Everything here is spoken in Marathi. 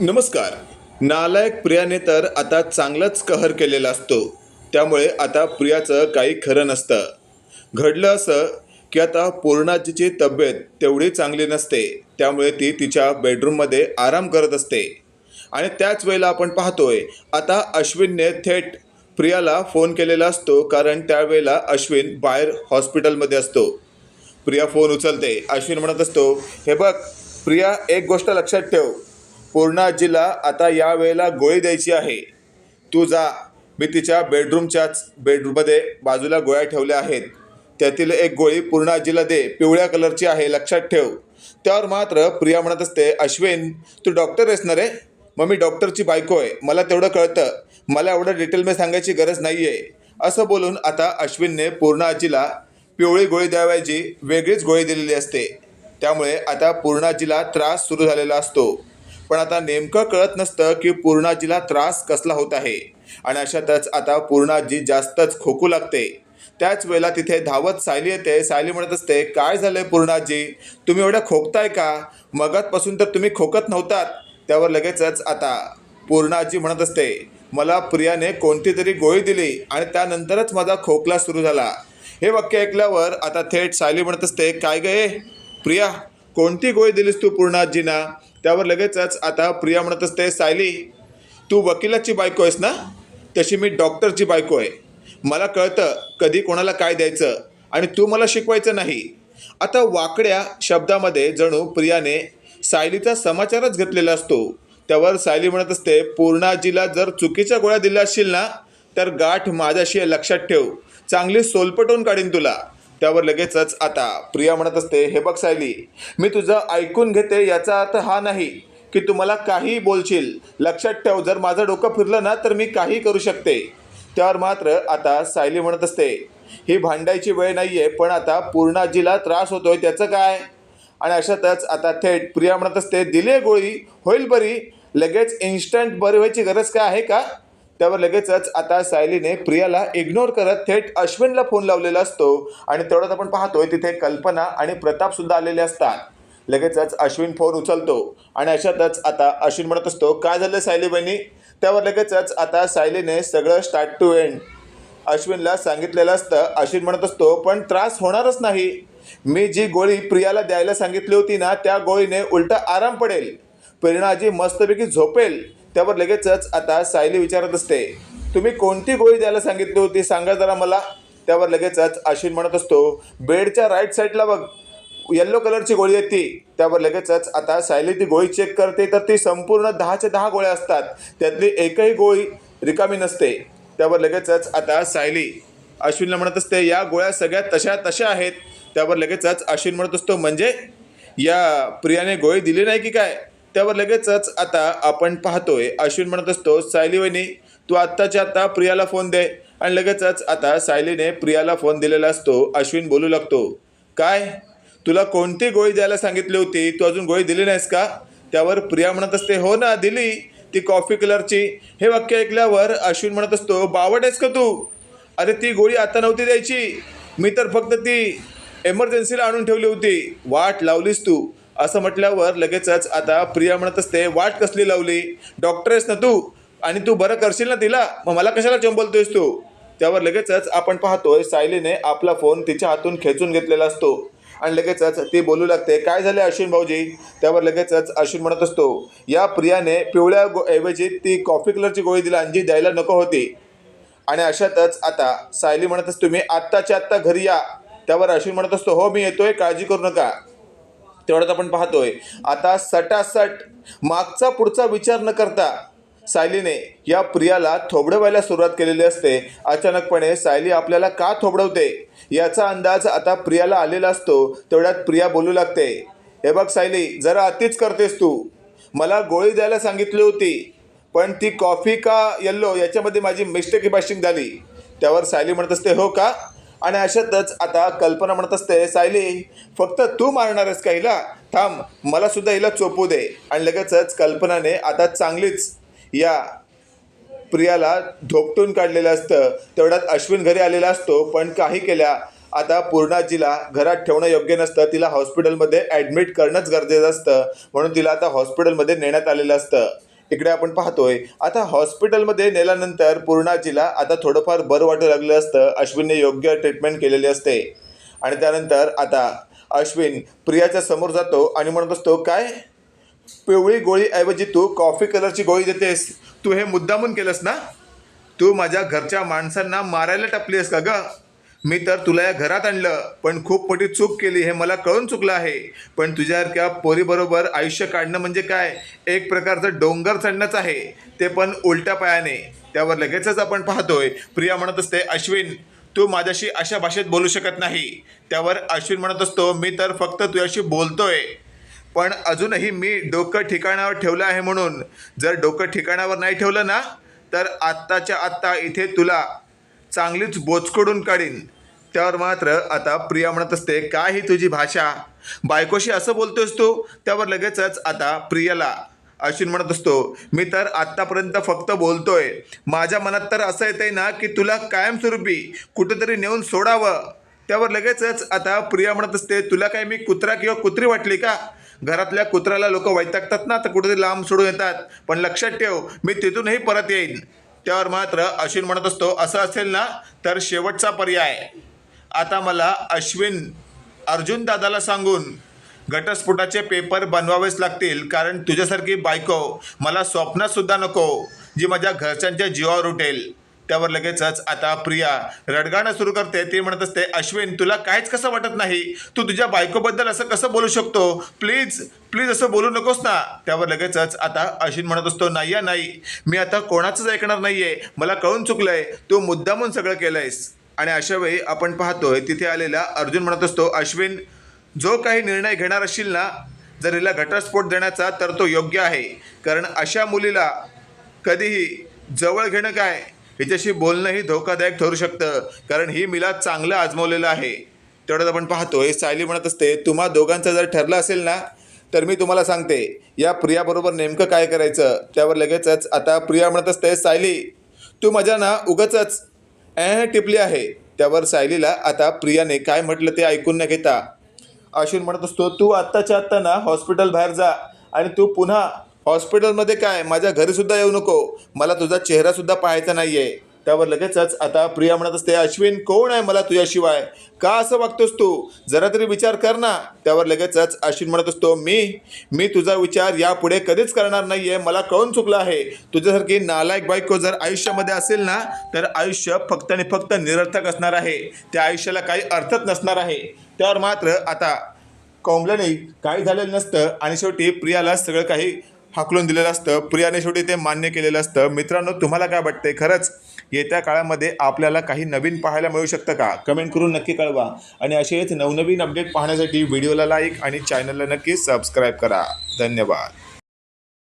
नमस्कार. नालायक प्रियाने तर आता चांगलाच कहर केलेला असतो. त्यामुळे आता प्रियाचं काही खरं नसतं. घडलं असं की आता पूर्णाजीची तब्येत तेवढी चांगली नसते. त्यामुळे ती तिच्या बेडरूममध्ये आराम करत असते. आणि त्याच वेळेला आपण पाहतोय आता अश्विनने थेट प्रियाला फोन केलेला असतो कारण त्यावेळेला अश्विन बाहेर हॉस्पिटलमध्ये असतो. प्रिया फोन उचलते. अश्विन म्हणत असतो हे बघ प्रिया एक गोष्ट लक्षात ठेव. पूर्णा आजीला आता या वेळेला गोळी द्यायची आहे. तू जा. मी तिच्या बेडरूमच्याच बेडरूममध्ये बाजूला गोळ्या ठेवल्या आहेत. त्यातील एक गोळी पूर्णा आजीला दे. पिवळ्या कलरची आहे. लक्षात ठेव. त्यावर मात्र प्रिया म्हणत असते अश्विन तू डॉक्टर आहेस ना रे? मग मी डॉक्टरची बायको आहे. मला तेवढं कळतं. मला एवढं डिटेलमध्ये सांगायची गरज नाही आहे असं बोलून आता अश्विनने पूर्णा आजीला पिवळी गोळी द्यावयाची वेगळीच गोळी दिलेली असते. त्यामुळे आता पूर्णाजीला त्रास सुरू झालेला असतो. पण आता नेमकं कळत नसतं की पूर्णाजीला त्रास कसला होत आहे. आणि अशातच आता पूर्णाजी जास्तच खोकू लागते. त्याच वेळेला तिथे धावत सायली येते. सायली म्हणत असते काय झालंय पूर्णाजी? तुम्ही एवढ्या खोकताय का? मगातपासून तर तुम्ही खोकत नव्हतात. त्यावर लगेचच आता पूर्णाजी म्हणत असते मला प्रियाने कोणती तरी गोळी दिली आणि त्यानंतरच माझा खोकला सुरू झाला. हे वाक्य ऐकल्यावर आता थेट सायली म्हणत असते काय गे प्रिया कोणती गोळी दिलीस तू पूर्णाजींना? त्यावर लगेचच आता प्रिया म्हणत असते सायली तू वकिलाची बायको आहेस ना? तशी मी डॉक्टरची बायको आहे. मला कळतं कधी कोणाला काय द्यायचं आणि तू मला शिकवायचं नाही. आता वाकड्या शब्दामध्ये जणू प्रियाने सायलीचा समाचारच घेतलेला असतो. त्यावर सायली म्हणत असते पूर्णाजीला जर चुकीच्या गोळ्या दिल्या असशील ना तर गाठ माझ्याशी लक्षात ठेव. चांगली सोलपटवून काढीन तुला. त्यावर लगेचच आता प्रिया म्हणत असते हे बघ सायली मी तुझं ऐकून घेते याचा अर्थ हा नाही की तू मला काहीही बोलशील. लक्षात ठेव जर माझं डोकं फिरलं ना तर मी काही करू शकते. त्यावर मात्र आता सायली म्हणत असते ही भांडायची वेळ नाही आहे पण आता पूर्णाजीला त्रास होतोय त्याचं काय? आणि अशातच आता थेट प्रिया म्हणत असते दिली गोळी होईल बरी. लगेच इन्स्टंट बरी व्हायची गरज काय आहे का? त्यावर लगेचच आता सायलीने प्रियाला इग्नोर करत थेट अश्विनला फोन लावलेला असतो. आणि तेवढ्यात आपण पाहतोय तिथे कल्पना आणि प्रतापसुद्धा आलेले असतात. लगेचच अश्विन फोन उचलतो. आणि अशातच आता अश्विन म्हणत असतो काय झालं सायली बहिणी? त्यावर लगेचच आता सायलीने सगळं स्टार्ट टू एंड अश्विनला सांगितलेलं असतं अश्विन म्हणत असतो पण त्रास होणारच नाही. मी जी गोळी प्रियाला द्यायला सांगितली होती ना त्या गोळीने उलटा आराम पडेल. प्रेरणाजी मस्तपैकी झोपेल. त्यावर लगेचच आता सायली विचारत असते तुम्ही कोणती गोळी द्यायला सांगितली होती? सांगा जरा मला. त्यावर लगेचच अश्विन म्हणत असतो बेडच्या राईट साईडला बघ. येल्लो कलरची गोळी येते त्यावर लगेचच आता सायली ती गोळी चेक करते तर ती संपूर्ण दहाच्या दहा गोळ्या असतात. त्यातली एकही गोळी रिकामी नसते. त्यावर लगेचच आता सायली अश्विनला म्हणत असते या गोळ्या सगळ्या तशा तशा आहेत. त्यावर लगेचच अश्विन म्हणत असतो म्हणजे या प्रियाने गोळी दिली नाही की काय? त्यावर लगेचच आता आपण पाहतोय. अश्विन म्हणत असतो सायली वहिनी तू आत्ताच्या आत्ता प्रियाला फोन दे. आणि लगेचच आता सायलीने प्रियाला फोन दिलेला असतो. अश्विन बोलू लागतो काय? तुला कोणती गोळी द्यायला सांगितली होती? तू अजून गोळी दिली नाहीस का? त्यावर प्रिया म्हणत असते हो ना दिली. ती कॉफी कलरची हे वाक्य ऐकल्यावर अश्विन म्हणत असतो बावट आहेस का तू? अरे ती गोळी आता नव्हती द्यायची. मी तर फक्त ती एमर्जन्सीला आणून ठेवली होती. वाट लावलीस तू. असं म्हटल्यावर लगेचच आता प्रिया म्हणत असते वाट कसली लावली? डॉक्टर आहेस ना तू? आणि तू बरं करशील ना तिला? मग मला कशाला चंबलतोयस तू? त्यावर लगेचच आपण पाहतोय सायलीने आपला फोन तिच्या हातून खेचून घेतलेला असतो. आणि लगेचच ती बोलू लागते काय झाले अश्विन भाऊजी? त्यावर लगेचच अश्विन म्हणत असतो या प्रियाने पिवळ्या गो ऐवजी ती कॉफी कलरची गोळी दिला आणि जी द्यायला नको होती. आणि अशातच आता सायली म्हणत असतो तुम्ही आत्ताच्या आत्ता घरी या. त्यावर अश्विन म्हणत असतो हो मी येतोय काळजी करू नका. तेवढ्यात आपण पाहतोय. आता सटासट मागचा पुढचा विचार न करता सायलीने या प्रियाला थोबडवायला सुरुवात केलेली असते. अचानकपणे सायली आपल्याला का थोबडवते? याचा अंदाज आता प्रियाला आलेला असतो. तेवढ्यात प्रिया बोलू लागते हे बघ सायली जरा अतिच करतेस तू. मला गोळी द्यायला सांगितली होती पण ती कॉफी का येल्लो याच्यामध्ये माझी मिस्टेक बास्टिंग झाली. त्यावर सायली म्हणत असते हो का? आणि अशातच आता कल्पना म्हणत असते सायली फक्त तू मारणार आहेस का हिला? थांब मला सुद्धा हिला चोपू दे. आणि लगेचच कल्पनाने आता चांगलीच या प्रियाला धोपटून काढलेलं असतं. तेवढ्यात अश्विन घरी आलेला असतो पण काही केल्या आता पूर्णाजीला घरात ठेवणं योग्य नसतं. तिला हॉस्पिटलमध्ये ॲडमिट करणंच गरजेचं असतं. म्हणून तिला आता हॉस्पिटलमध्ये नेण्यात आलेलं असतं. इकडे आपण पाहतोय. आता हॉस्पिटलमध्ये नेल्यानंतर पूर्णाजीला आता थोडंफार बरं वाटू लागलं असतं. अश्विनने योग्य ट्रीटमेंट केलेली असते. आणि त्यानंतर आता अश्विन प्रियाच्या समोर जातो आणि म्हणत असतो काय? पिवळी गोळीऐवजी तू कॉफी कलरची गोळी देतेस. तू हे मुद्दामून केलंस ना? तू माझ्या घरच्या माणसांना मारायला टपलीस का गं? मी तर तुला या घरात आणलं पण खूप मोठी चूक केली हे मला कळून चुकलं आहे. पण तुझ्यासारख्या पोरीबरोबर आयुष्य काढणं म्हणजे काय? एक प्रकारचं डोंगर चढणंच आहे. ते पण उलट्या पायाने. त्यावर लगेचच आपण पाहतोय. प्रिया म्हणत असते अश्विन तू माझ्याशी अशा भाषेत बोलू शकत नाही. त्यावर अश्विन म्हणत असतो मी तर फक्त तुझ्याशी बोलतोय. पण अजूनही मी डोकं ठिकाणावर ठेवलं आहे म्हणून. जर डोकं ठिकाणावर नाही ठेवलं ना तर आत्ताच्या आत्ता इथे तुला चांगलीच बोचकडून काढीन. त्यावर मात्र आता प्रिया म्हणत असते काय ही तुझी भाषा? बायकोशी असं बोलतोस तू? त्यावर लगेचच आता प्रियाला अश्विन म्हणत असतो मी तर आत्तापर्यंत फक्त बोलतोय. माझ्या मनात तर असं येतंय ना की तुला कायमस्वरूपी कुठेतरी नेऊन सोडावं. त्यावर लगेचच आता प्रिया म्हणत असते तुला काय मी कुत्रा किंवा कुत्री वाटली का? घरातल्या कुत्र्याला लोक वैतागतात ना तर कुठेतरी लांब सोडून येतात. पण लक्षात ठेव मी तिथूनही परत येईन. त्यावर मात्र अश्विन म्हणत असतो असं असेल ना तर शेवटचा पर्याय. आता मला अश्विन अर्जुन दादाला सांगून घटस्फोटाचे पेपर बनवावेच लागतील कारण तुझ्यासारखी बायको मला स्वप्नातसुद्धा नको जी माझ्या घरच्यांच्या जीवावर उठेल. त्यावर लगेचच आता प्रिया रडगाणं सुरू करते. ती म्हणत असते अश्विन तुला काहीच कसं वाटत नाही? तू तुझ्या बायकोबद्दल असं कसं बोलू शकतो? प्लीज प्लीज असं बोलू नकोस ना. त्यावर लगेचच आता अश्विन म्हणत असतो नाही या नाही. मी आता कोणाचंच ऐकणार नाही आहे मला कळून चुकलंय. तू मुद्दामून सगळं केलंयस. आणि अशा वेळी आपण पाहतोय तिथे आलेला अर्जुन म्हणत असतो अश्विन जो काही निर्णय घेणार असशील ना जर हिला घटस्फोट देण्याचा तर तो योग्य आहे. कारण अशा मुलीला कधीही जवळ घेणं काय? हिच्याशी बोलणंही धोकादायक ठरू शकतं. कारण ही मिला चांगलं आजमावलेलं आहे. तेवढ्यात आपण पाहतोय सायली म्हणत असते तुम्हा दोघांचं जर ठरलं असेल ना तर मी तुम्हाला सांगते. या प्रियाबरोबर नेमकं काय करायचं? त्यावर लगेचच आता प्रिया म्हणत असते सायली तू माझ्या ना उगचच ए टिपली आहे. त्यावर सायलीला आता प्रियाने काय म्हटलं ते ऐकून न घेता अश्विन म्हणत असतो तू आत्ताच्या आत्ता ना हॉस्पिटल बाहेर जा आणि तू पुन्हा हॉस्पिटलमध्ये काय? माझ्या घरीसुद्धा येऊ नको. मला तुझा चेहरासुद्धा पाहायचा नाही आहे त्यावर लगेचच आता प्रिया म्हणत असते अश्विन कोण आहे मला तुझ्याशिवाय? का असं वागतोस तू? जरा तरी विचार कर ना. त्यावर लगेचच अश्विन म्हणत असतो मी मी तुझा विचार यापुढे कधीच करणार नाही आहे मला कळून चुकलं आहे. तुझ्यासारखी नालायक बायको जर आयुष्यामध्ये असेल ना तर आयुष्य फक्त आणि फक्त निरर्थक असणार आहे. त्या आयुष्याला काही अर्थच नसणार आहे. त्यावर मात्र आता कोंबल्याने काही झालेलं नसतं आणि शेवटी प्रियाला सगळं काही हाकलून दिलेलं असतं. प्रियाने शेवटी ते मान्य केलेलं असतं. मित्रांनो तुम्हाला काय वाटतंय? खरंच येत्या काळामध्ये आपल्याला काही नवीन पाहायला मिळू शकतं का? कमेंट करून नक्की कळवा. आणि असेच नवनवीन अपडेट पाहण्यासाठी व्हिडिओला लाईक आणि चॅनलला नक्की सबस्क्राईब करा. धन्यवाद.